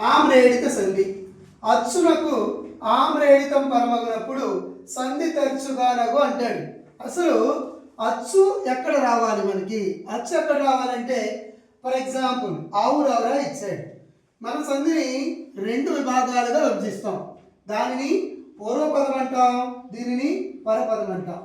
ఆమ్రేడిత సంధి అచ్చునకు ఆమ్రేడితం పరమగునప్పుడు సంధి తరచుగానగు అంటాడు. అసలు అచ్చు ఎక్కడ రావాలి మనకి? అచ్చు ఎక్కడ రావాలంటే ఫర్ ఎగ్జాంపుల్ ఆవు రావరా ఇచ్చాడు. మన సంధిని రెండు విభాగాలుగా విభజిస్తాం. దానిని పూర్వపదం అంటాం దీనిని పరపదం అంటాం.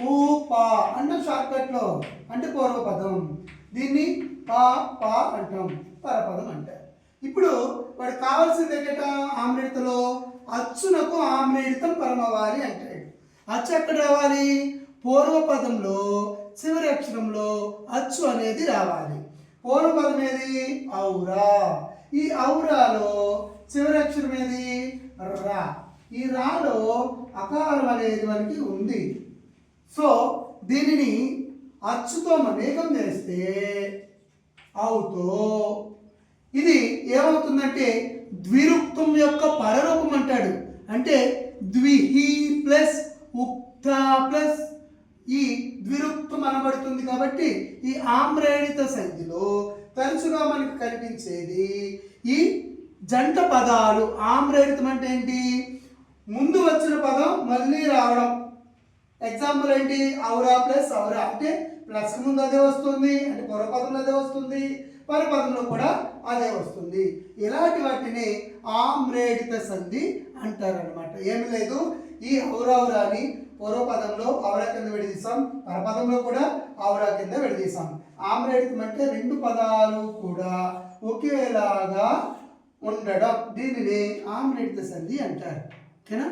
పూ పా అంటే షార్ట్కట్లో అంటే పూర్వపదం. దీన్ని పా పా అంటాం పరపదం అంటారు. ఇప్పుడు వాడు కావాల్సింది ఏంటంట ఆమ్రేడితలో అచ్చునకు ఆమ్రేడితం పరమవారి అంటాడు. అచ్చు ఎక్కడ రావాలి? పూర్వపదంలో చివరి అక్షరంలో అచ్చు అనేది రావాలి. పూర్వపదం ఏది? ఔరా. ఈ ఔరాలో చివరి అక్షరం ఏది? రా. ఈ రాలో అకారం అనేది మనకి ఉంది. సో దీనిని అచ్చుతో మనేకం చేస్తే అవుతో ఏమవుతుందంటే ద్విరుక్తం యొక్క పరరూపం అంటాడు. అంటే ద్విహి ప్లస్ ఉక్త ప్లస్ ఈ ద్విరుక్తం అనబడుతుంది కాబట్టి ఈ ఆమ్రేణిత సంధిలో తరచుగా మనకు కనిపించేది ఈ జంట పదాలు ఆమ్రేణితం అంటే ఏంటి? ముందు వచ్చిన పదం మళ్ళీ రావడం. ఎగ్జాంపుల్ ఏంటి? ఔరా ప్లస్ ఔరా అంటే ప్లస్ ముందు అదే వస్తుంది అంటే పొరపదంలో అదే వస్తుంది పరపదంలో కూడా అదే వస్తుంది. ఇలాంటి వాటిని ఆమ్రేడిత సంధి అంటారనమాట ఏమి లేదు. ఈ ఔరౌరాని పూర్వపదంలో ఔరా కింద విడదీసాం పరపదంలో కూడా ఔరా కింద విడదీసాం. ఆమ్రేడితం అంటే రెండు పదాలు కూడా ఒకేలాగా ఉండడం. దీనిని ఆమ్రేడిత సంధి అంటారు. ఓకేనా?